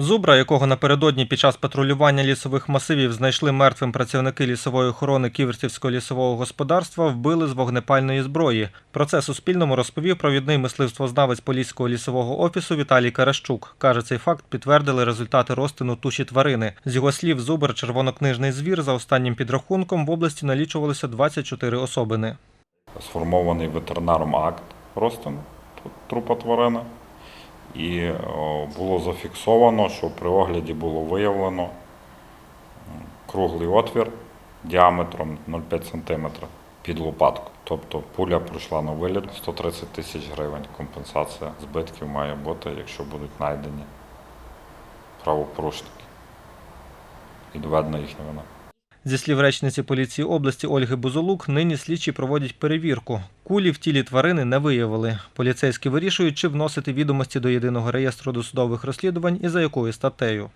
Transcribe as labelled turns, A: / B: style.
A: Зубра, якого напередодні під час патрулювання лісових масивів знайшли мертвим працівники лісової охорони Ківерцівського лісового господарства, вбили з вогнепальної зброї. Про це Суспільному розповів провідний мисливствознавець Поліського лісового офісу Віталій Каращук. Каже, цей факт підтвердили результати розтину туші тварини. З його слів, зубр червонокнижний звір за останнім підрахунком в області налічувалося 24 особини.
B: сформований ветеринаром акт розтину трупа тварини. І було зафіксовано, що при огляді було виявлено круглий отвір діаметром 0,5 см під лопатку. Тобто пуля пройшла на виліт 130 тисяч гривень. Компенсація збитків має бути, якщо будуть знайдені правопорушники і доведена їхня вина.
A: Зі слів речниці поліції області Ольги Бузолук, нині слідчі проводять перевірку. Кулі в тілі тварини не виявили. Поліцейські вирішують, чи вносити відомості до єдиного реєстру досудових розслідувань і за якою статтею.